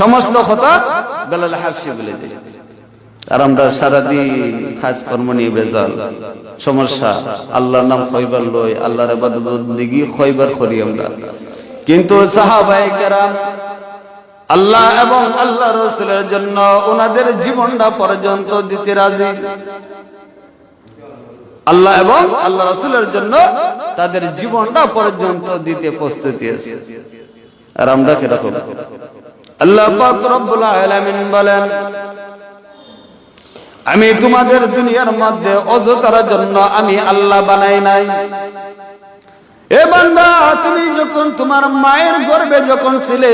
সমস্ত কথা বেলাল হাফসি বলে দেয়। আর আমরা সারাদিন খাস কর্ম নিয়ে বেজাল, সমস্যা, আল্লাহর নাম খৈবার লই, আল্লাহর দিগি খৈবার করি আমরা। কিন্তু সাহাবাই কেরাম আল্লাহ এবং আল্লাহ রসুলের জন্য ওনাদের জীবনটা পর্যন্ত দিতে রাজি। আল্লাহ এবং আল্লাহ রসুলের জন্য তাদের জীবনটা পর্যন্ত দিতে প্রস্তুতি আছে। আর আমরা কীরকম? আল্লাহ বলেন, আমি তোমাদের দুনিয়ার মধ্যে অযথার জন্য আমি আল্লাহ বানাই নাই। এ বান্দা, তুমি যখন তোমার মায়ের গর্বে যখন ছিলে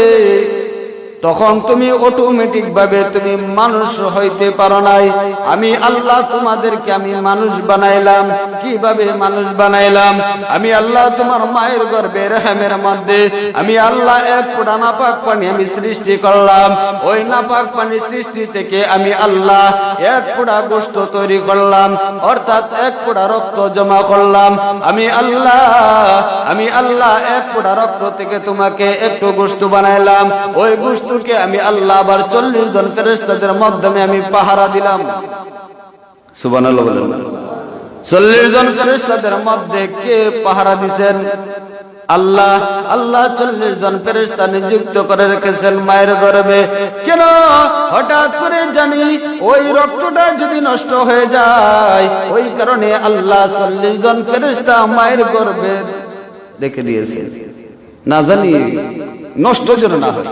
তখন তুমি অটোমেটিক ভাবে তুমি মানুষ হইতে পারো নাই। আমি আল্লাহ তোমাদেরকে আমি মানুষ বানাইলাম। কীভাবে মানুষ বানাইলাম? আমি আল্লাহ তোমার মায়ের গর্ভে রেহামের মধ্যে। আমি আল্লাহ এক ফোঁটা নাপাক পানি আমি সৃষ্টি করলাম। ওই নাপাক পানি সৃষ্টি থেকে আমি আল্লাহ এক ফোঁটা গোস্ত তৈরি করলাম। অর্থাৎ এক ফোটা রক্ত জমা করলাম। আমি আল্লাহ আমি আল্লাহ এক ফোঁটা রক্ত থেকে তোমাকে একটু গোস্ত বানাইলাম। ওই গোস্ত বস্তুকে আমি আল্লাহ আবার চল্লিশ জন ফেরেস্তাদের মাধ্যমে আমি পাহারা দিলাম। সুবান চল্লিশ জন ফেরেস্তাদের মধ্যে কে পাহারা দিছেন? আল্লাহ আল্লাহ চল্লিশ জন ফেরেস্তা নিযুক্ত করে রেখেছেন মায়ের গর্বে কেন? হঠাৎ করে জানি ওই রক্তটা যদি নষ্ট হয়ে যায় ওই কারণে আল্লাহ চল্লিশ জন ফেরেস্তা মায়ের গর্বে রেখে দিয়েছে। না জানি নষ্ট যেন না হয়।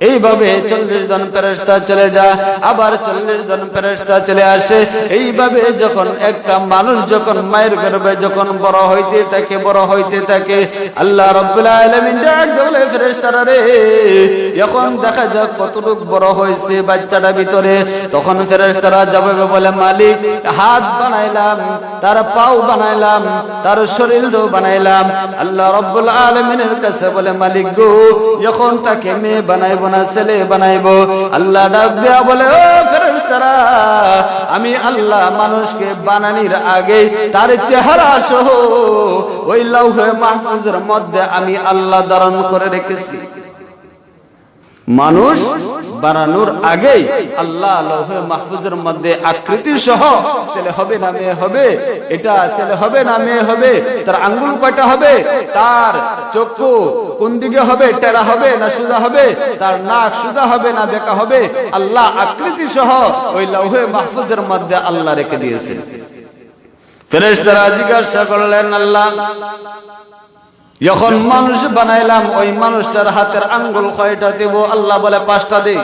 এইভাবে চল্লিশ জন ফেরেস্তা চলে যা আবার চল্লিশ জন ফেরেস্তা চলে আসে। এইভাবে যখন একটা মানুষ যখন মায়ের গর্ভে যখন বড় হইতে থাকে, বড় হইতে থাকে, আল্লাহ এখন দেখা যাক কতটুক বড় হয়েছে বাচ্চাটা ভিতরে। তখন ফেরেস্তারা যাবে বলে, মালিক, হাত বানাইলাম, তার পাও বানাইলাম, তার শরীরও বানাইলাম। আল্লাহ রব্বুল আলমিনের কাছে বলে, মালিক গো যখন তাকে মেয়ে বানাইব না ছেলে বানাইব। আল্লাহ ডাক দেয়া বলে, ও ফেরেশতারা, আমি আল্লাহ মানুষকে বানানির আগে তার চেহারা সহ ওই লৌহে মাহফুজের মধ্যে আমি আল্লাহ ধারণ করে রেখেছি। মানুষ বানানোর আগেই আল্লাহ লৌহে মাহফুজের মধ্যে আকৃতি সহ ছেলে হবে না মেয়ে হবে, এটা ছেলে হবে না মেয়ে হবে, তার আঙ্গুল কয়টা হবে, তার চক্ষু কোন দিকে হবে, টেরা হবে না সুদা হবে, তার নাক সুদা হবে না বেকা হবে, আল্লাহ আকৃতি সহ ওই লৌহে মাহফুজের মধ্যে আল্লাহ রেখে দিয়েছে। ফেরেশতারা জিজ্ঞাসা করলেন, আল্লাহ যখন মানুষ বানাইলাম, ওই মানুষটার হাতের আঙ্গুল কয়টা দেব? আল্লাহ বলে, পাঁচটা দিই।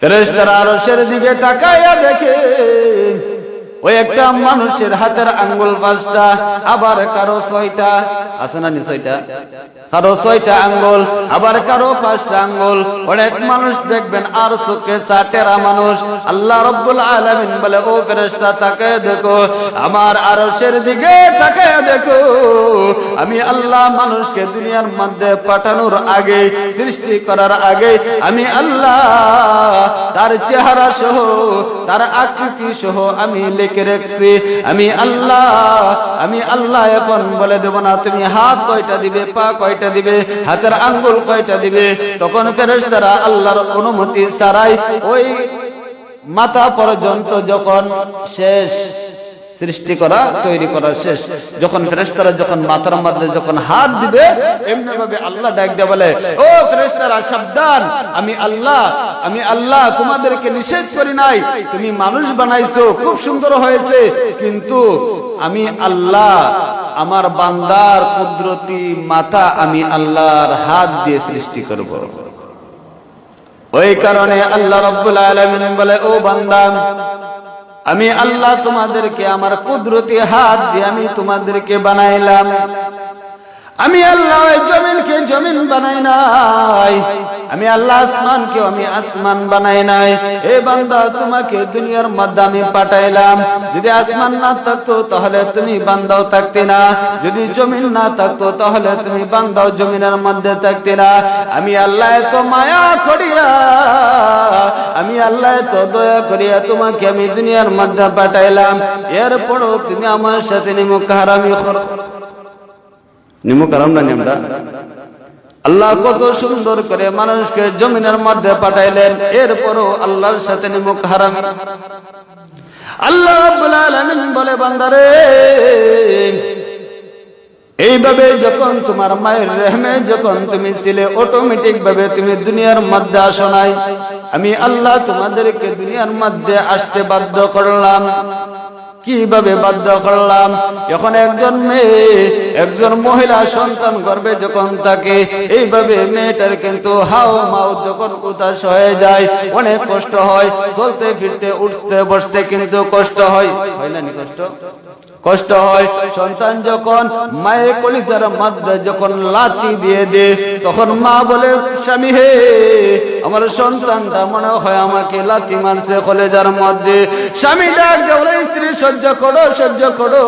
ফেরেস্তারা আরও সেরে দিবে তাকাইয়া দেখে। ওই একটা মানুষের হাতের আঙ্গুল পাঁচটা আবার কারও ছয়টা। আছে না ছয়টা? কারও ছয়টা আঙ্গুল আবার কারও পাঁচটা আঙ্গুল। অনেক মানুষ দেখবেন আর চোখে চাটেরা মানুষ। আল্লাহ রব্বুল আলামিন বলে ও ফেরেশতা তাকায় দেখো। আমার আরশের দিকে তাকায় দেখো। আমি আল্লাহ মানুষকে দুনিয়ার মধ্যে পাঠানোর আগে সৃষ্টি করার আগে আমি আল্লাহ তার চেহারা সহ তার আকৃতি সহ আমি লিখে রেখছি। আমি আল্লাহ আমি আল্লাহ এখন বলে দেব না, তুমি হাত কয়টা দিবে, পা কয়টা দিবে, হাতের আঙ্গুল কয়টা দিবে? তখন ফেরেশতারা আল্লাহর অনুমতি সারাই ওই মাথা পর্যন্ত যখন শেষ সৃষ্টি করা, তৈরি করা শেষ। যখন ফেরেস্তারা যখন মাথার মধ্যে যখন হাত দিবে এমনি ভাবে আল্লাহ ডাক দিয়ে বলে, ও ফেরেস্তারা সাবধান। আমি আল্লাহ আমি আল্লাহ, তোমাদেরকে নিষেধ করি নাই। তুমি মানুষ বানাইছো, খুব সুন্দর হয়েছে। কিন্তু আমি আল্লাহ, আমার বান্দার কুদরতি মাথা আমি আল্লাহর হাত দিয়ে সৃষ্টি করব। ওই কারণে আল্লাহ রব্বুল আলামিন বলে, ও বান্দা আমি আল্লাহ তোমাদেরকে, আমার কুদরতি হাত দিয়ে আমি তোমাদেরকে বানাইলাম। আমি আল্লাহ জমিনকে জমিন বানাই নাই। আমি আল্লাহ আসমানকে আমি আসমান বানাই নাই। এ বান্দা, তোমাকে দুনিয়ার মধ্যে আমি পাঠাইলাম। যদি আসমান না থাকতো, তাহলে তুমি বান্দাও থাকতে না। যদি জমিন না থাকতো, তাহলে তুমি বান্দাও জমিনের মধ্যে থাকতে না। আমি আল্লাহ তো মায়া করিয়া আমি আল্লাহ এত দয়া করিয়া তোমাকে আমি দুনিয়ার মধ্যে পাঠাইলাম। এরপরও তুমি আমার সাথে নিমুখ হারামি নিমুখ আরাম না আমরা? আল্লাহ কত সুন্দর করে মানুষকে জমিনের মধ্যে পাঠাইলেন, এরপরও আল্লাহর সাথে নিমুখ হারাম। আল্লাহ বলে, বান্দারে এইভাবে যখন তোমার মায়ের রেহমে যখন তুমি ছিলে অটোমেটিক ভাবে তুমি দুনিয়ার মধ্যে আসো নাই। আমি আল্লাহ তোমাদেরকে দুনিয়ার মধ্যে আসতে বাধ্য করলাম। কীভাবে বাধ্য করলাম? যখন একজন মেয়ে, একজন মহিলা সন্তান গর্বে যখন থাকে, এইভাবে মেয়েটার কিন্তু হাও মাও যখন উদাস হয়ে যায়, অনেক কষ্ট হয়। চলতে ফিরতে, উঠতে, বসতে কিন্তু কষ্ট হয়। কষ্ট? কষ্ট হয়। সন্তান যখন মায়ের কলিজার মধ্যে যখন লাতি দিয়ে দে তখন মা বলে, স্বামী হে আমার সন্তানটা মনে হয় আমাকে লাতি মারছে কলেজার মধ্যে। স্বামী ডাক বলে, স্ত্রী, সহ্য করো সহ্য করো।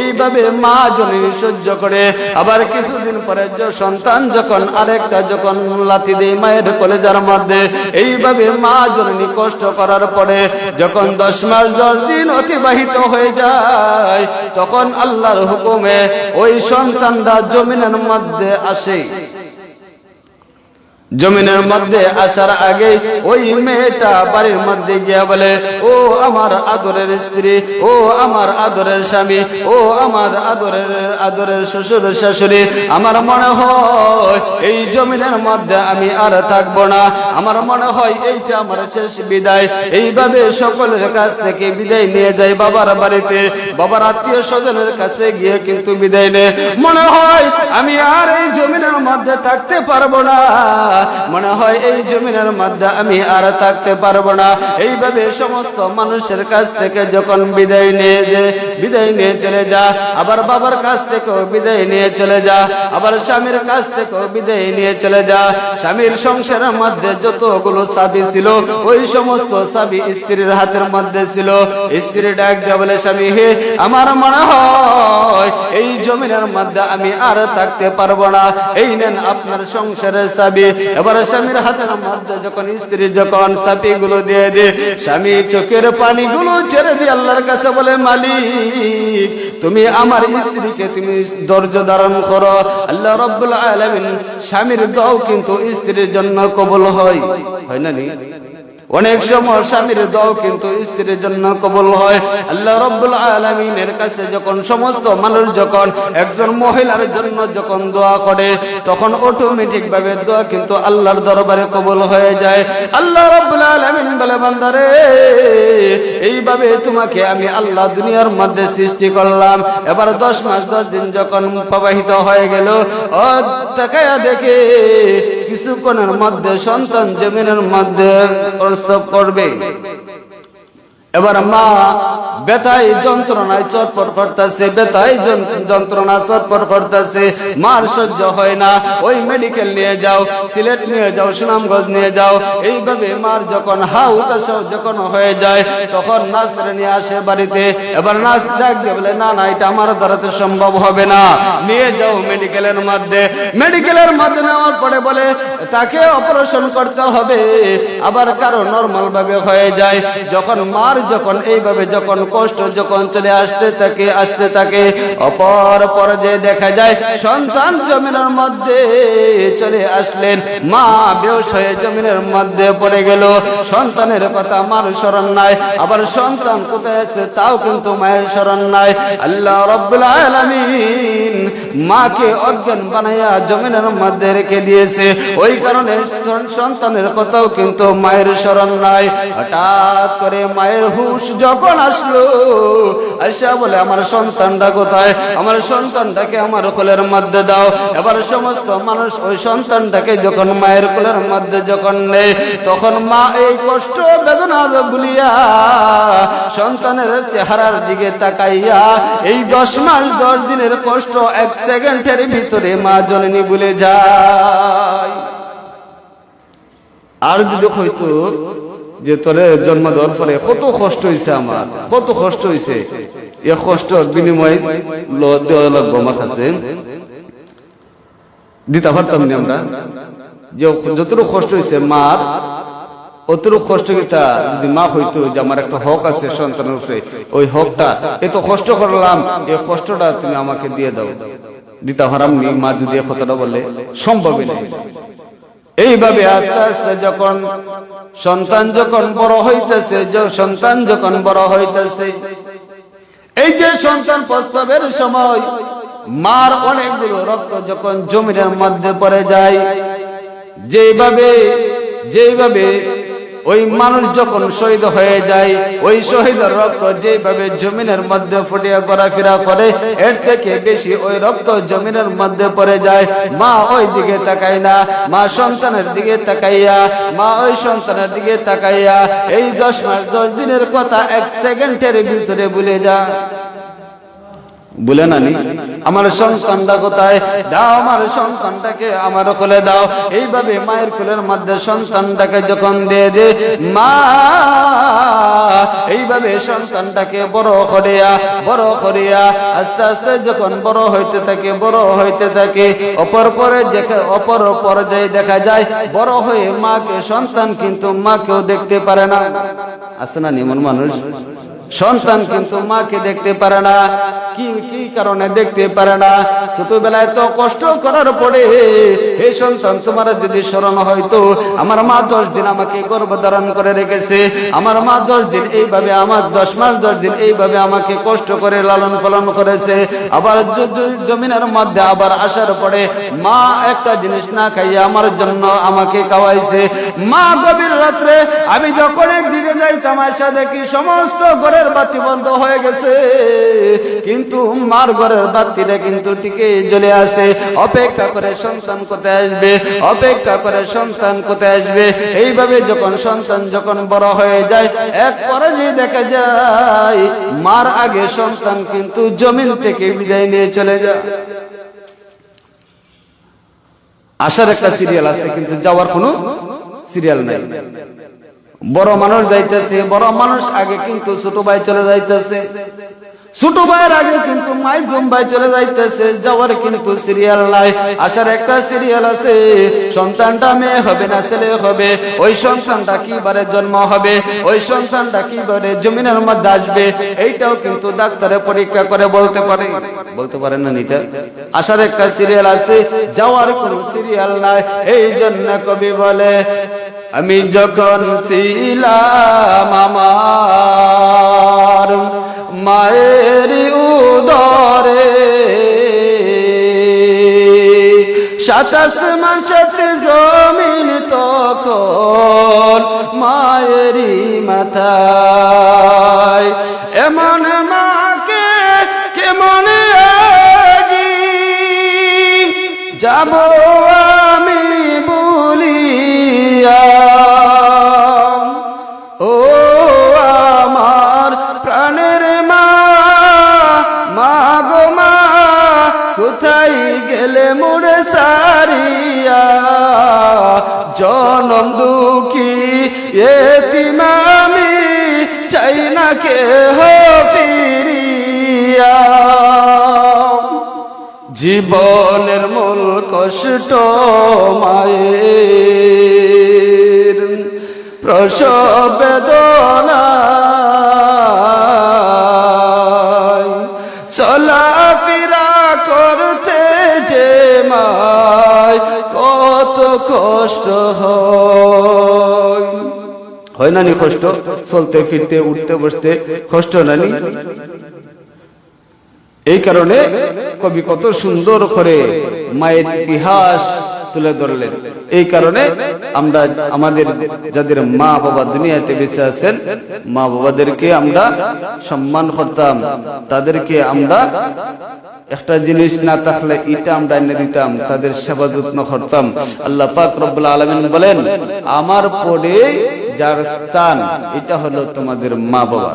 এইভাবে মা জননী সহ্য করে। আবার কিছুদিন পরে সন্তান যখন আরেকটা যখন লাথি দেয় মায়ের কলেজার মধ্যে, এইভাবে মা জননী কষ্ট করার পরে যখন দশ মাস দশ দিন অতিবাহিত হয়ে যায়, তখন আল্লাহর হুকুমে ওই সন্তানরা জমিনের মধ্যে আসে। জমিনের মধ্যে আসার আগে ওই মেয়েটা বাড়ির মধ্যে গিয়া বলে, ও আমার আদরের স্ত্রী, ও আমার আদরের স্বামী, ও আমার আদরের আদরের শ্বশুর শাশুড়ি, আমার মনে হয় এই জমিনের মধ্যে আমি আর থাকব না। আমার মনে হয় এইটা আমার শেষ বিদায়। এইভাবে সকলের কাছ থেকে বিদায় নিয়ে যাই বাবার বাড়িতে। বাবার আত্মীয় স্বজনের কাছে গিয়ে কিন্তু বিদায় নে মনে হয় আমি আর এই জমিনের মধ্যে থাকতে পারব না। মনে হয় এই জমিনের মধ্যে আমি আর থাকতে পারব না। এইভাবে সমস্ত মানুষের কাছ থেকে যখন বিদায় নিয়ে যে বিদায় নিয়ে চলে যা, আবার বাবার কাছ থেকেও বিদায় নিয়ে চলে যা, আবার স্বামীর কাছ থেকেও বিদায় নিয়ে চলে যা। স্বামীর সংসারের মধ্যে যতগুলো চাবি ছিল, ওই সমস্ত চাবি স্ত্রীর হাতের মধ্যে ছিল। স্ত্রী ডাক দিয়ে বলে, স্বামী হে, আমার মনে হয় এই জমিনের মধ্যে আমি আর থাকতে পারব না। এই নেন আপনার সংসারের চাবি এবার স্বামীর হাতের মধ্যে যখন স্ত্রী যখন চাবি গুলো দিয়ে দে স্বামী চোখের পানি গুলো ছেড়ে দিয়ে আল্লাহর কাছে বলে, মালিক, তুমি আমার স্ত্রীকে তুমি ধৈর্য ধারণ করো। আল্লাহ রব্বুল আলমিন স্বামীর দাও কিন্তু স্ত্রীর জন্য কবল হয়। হয় না নি? অনেক সময় স্বামীর দোয়া কিন্তু স্ত্রীর জন্য কবল হয়। আল্লাহ রব্বুল আলমিনের কাছে যখন সমস্ত মানুষ যখন একজন মহিলার জন্য যখন দোয়া করে, তখন অটোমেটিক ভাবে দোয়া কিন্তু আল্লাহর দরবারে কবল হয়ে যায়। আল্লাহ রব্বুল আলমিন বলে, বান্দারে, এইভাবে তোমাকে আমি আল্লাহ দুনিয়ার মধ্যে সৃষ্টি করলাম। এবার দশ মাস, দশ দিন যখন প্রবাহিত হয়ে গেল দেখে কিছুক্ষণের মধ্যে সন্তান জমিনের মধ্যে প্রস্তাব করবে। এবার মা বেতাই যন্ত্রণায় চটপট করতেছে, বেতাই যন্ত্রণা চটপট করতেছে। মার সহ্য হয় না। ওই মেডিকেল নিয়ে যাও, সিলেট নিয়ে যাও, সুনামগঞ্জ নিয়ে যাও। এইভাবে মার যখন হাউ যখন হয়ে যায়, তখন নার্সরে নিয়ে আসে বাড়িতে। এবার ডাক দিয়ে বলে, না না, এটা আমার দ্বারাতে সম্ভব হবে না। নিয়ে যাও মেডিকেলের মধ্যে। মেডিকেলের মধ্যে নেওয়ার পরে বলে, তাকে অপারেশন করতে হবে। আবার কারও নর্মাল ভাবে হয়ে যায়। যখন মার যখন এইভাবে যখন কষ্ট যখন চলে আসতে থাকে আসতে থাকে, অপর পর্যায়ে দেখা যায়, সন্তান জমিনের মধ্যে চলে আসলেন, মা বেউস হয়ে জমিনের মধ্যে পড়ে গেল। সন্তানের কথা মার স্মরণ নাই, আবার সন্তান কোথায় আছে তাও কিন্তু মায়ের স্মরণ নাই। আল্লাহ রব্বুল আলামিন মাকে অজ্ঞান বানাইয়া জমিনের মধ্যে রেখে দিয়েছে। ওই কারণে সন্তানের কথাও কিন্তু মায়ের স্মরণ নাই। হঠাৎ করে মায়ের হুশ যখন আসলো আশা বলে, আমার সন্তানটা কোথায়? আমার সন্তানটাকে আমার কোলের মধ্যে দাও। এবার সমস্ত মানুষ ওই সন্তানটাকে যখন মায়ের কোলের মধ্যে যখন নেই তখন মা এই কষ্ট বেদনা বলিয়া সন্তানের চেহারার দিকে তাকাইয়া, এই দশ মাস, দশ দিনের কষ্ট এক সেকেন্ডের ভিতরে মা জননী বলে যায়। আর যদি হয়তো যে তোরে জন্ম দেওয়ার পরে কত কষ্ট হয়েছে আমার, কত কষ্ট হয়েছে এ কষ্ট বিনিময় দেওয়া লাগবো আমার কাছে। দিতে পারতাম না আমরা। যে যতটুকু কষ্ট হয়েছে মার, অতটুকু কষ্ট কিটা যদি মা হইতো যে আমার একটা হক আছে সন্তানের উপরে, ওই হকটা এত কষ্ট করলাম এই কষ্টটা তুমি আমাকে দিয়ে দাও। দিতে হারাম নি, মা যদি কথাটা বলে, সম্ভবই নেই। এইভাবে আস্তে আস্তে যখন সন্তান যখন বড় হইতেছে সন্তান যখন বড় হইতেছে, এই যে সন্তান প্রস্তাবের সময় মার অনেকগুলো রক্ত যখন জমিনের মধ্যে পড়ে যায় যেভাবে যেভাবে ওই মানুষ যখন শহীদ হয়ে যায়, ওই শহীদের রক্ত যেভাবে জমিনের মধ্যে ফুটিয়ে ঘোরাফেরা করে, এর থেকে বেশি ওই রক্ত জমিনের মধ্যে পড়ে যায়। মা ওই দিকে তাকায় না, মা সন্তানের দিকে তাকাইয়া, মা ওই সন্তানের দিকে তাকাইয়া, এই দশ মাস, দশ দিনের কথা এক সেকেন্ডের ভিতরে ভুলে যায়। বলে নানি আমার সন্তানটা কোথায়? দাও আমার সন্তানটাকে আমার কোলে দাও। এইভাবে মায়ের কোলের মধ্যে সন্তানটাকে যখন দিয়ে দে, মা, এইভাবে সন্তানটাকে বড় করিয়া বড় করিয়া, আস্তে আস্তে যখন বড় হইতে থাকে, বড় হইতে থাকে, অপর পরে অপর পর্যায়ে দেখা যায়, বড় হয়ে মাকে সন্তান কিন্তু মাকেও দেখতে পারে না। আছে না নিমন মানুষ? সন্তান কিন্তু মাকে দেখতে পারে না। কি কি কারণে দেখতে পারে না? ছোটবেলায় তো কষ্ট করার পরে এই সন্তান, তোমার যদি স্মরণ হয়তো আমার মা দশ দিন আমাকে গর্ভধারণ করে রেখেছে। আমার মা দশ দিন এইভাবে, আমার দশ মাস দশ দিন এইভাবে আমাকে কষ্ট করে লালন পালন করেছে। আবার জমিনের মধ্যে আবার আসার পরে মা একটা জিনিস না খাইয়ে আমার জন্য আমাকে খাওয়াইছে। মা গভীর রাত্রে আমি যখন একদিকে যাইতাম আয়সা দেখি সমস্ত ঘরের বাতি বন্ধ হয়ে গেছে। কিন্তু মার ঘরের বাতিটা কিন্তু টিকে জ্বলে আসে অপেক্ষা করে সন্তান কোথায় আসবে? অপেক্ষা করে সন্তান কোথায় আসবে? এইভাবে যখন সন্তান যখন বড় হয়ে যায় এক পরে যে দেখা যায়, মার আগে সন্তান কিন্তু জমিন থেকে বিদায় নিয়ে চলে যায়। আসার একটা সিরিয়াল আছে, কিন্তু যাওয়ার কোনো সিরিয়াল নাই। বড় মানুষ যাইতেছে, বড় মানুষ আগে কিন্তু ছোট ভাই চলে যাইতেছে। ছোট ভাইয়ের আগে কিন্তু মাইজুম ভাই চলে যাইতেছে, যাওয়ার কিন্তু সিরিয়াল নাই। আসার একটা সিরিয়াল আছে, সন্তানটা মেয়ে হবে না ছেলে হবে, ওই সন্তানটা কিবারে জন্ম হবে, ওই সন্তানটা কিবারে জমিনের মধ্যে আসবে, এইটাও কিন্তু ডাক্তারে পরীক্ষা করে বলতে পারে। বলতে পারেন না এটা? আসার একটা সিরিয়াল আছে, যাওয়ার কোনো সিরিয়াল নাই এই জন্য কবি বলে আমি যখন ছিলাম আমার মায়ের উদরে, সাতাশ মাসেতে জমিন তখন মায়েরই মাথায়। এমন মাকে কেমন যাব এতিমামি চাই না কে ফিরিয়া। জীবনের মূল কষ্ট মায়ের। প্রসব বেদনা চলাফেরা করতে যে মায় কত কষ্ট হয়। হয় না নি কষ্ট? চলতে, ফিরতে, উঠতে, বসতে কষ্ট নানি এই কারণে কবি কত সুন্দর করে মায়ের ইতিহাস তুলে ধরলেন। এই কারণে আমরা আমাদের যাদের মা বাবা দুনিয়াতে বেঁচে আছেন, মা বাবাদেরকে আমরা সম্মান করতাম। তাদেরকে আমরা একটা জিনিস না থাকলে এটা আমরা এনে দিতাম, তাদের সেবা যত্ন করতাম। আল্লাহ পাক রব্বুল আলমিন বলেন, আমার পরে যার স্থান, এটা হলো তোমাদের মা বাবা।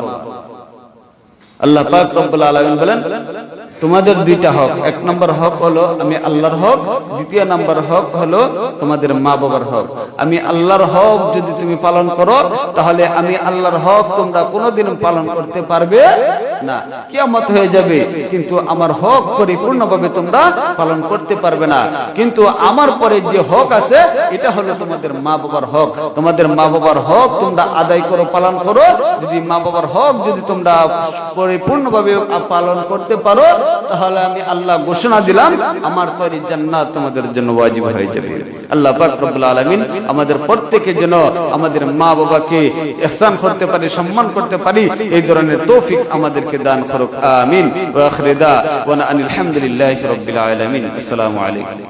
আল্লাহ পাক রব্বুল আলামিন বলেন তোমাদের দুইটা হক। এক নম্বর হক হলো আমি আল্লাহর হক, দ্বিতীয় নম্বর হক হলো তোমাদের মা বাবার হক। আমি আল্লাহর হক যদি তুমি পালন করো, তাহলে আমি আল্লাহর হক তোমরা কোনোদিন পালন করতে পারবে না, কিয়ামত হয়ে যাবে, কিন্তু আমার হক পরিপূর্ণভাবে তোমরা পালন করতে পারবে না। কিন্তু আমার পরে যে হক আছে, এটা হলো তোমাদের মা বাবার হক। তোমাদের মা বাবার হক তোমরা আদায় করো, পালন করো। যদি মা বাবার হক যদি তোমরা পরিপূর্ণভাবে পালন করতে পারো, তাহলে আমি আল্লাহ ঘোষণা দিলাম, আমার তৈরি জান্নাত তোমাদের জন্য ওয়াজিব হয়ে যাবে। আল্লাহ পাক রব্বুল আলামিন আমাদের প্রত্যেকের জন্য আমাদের মা বাবাকে ইহসান করতে পারি, সম্মান করতে পারি, এই ধরনের তৌফিক আমাদেরকে كده نخرج آمين. وآخر دعوانا أن الحمد لله رب العالمين. السلام عليكم.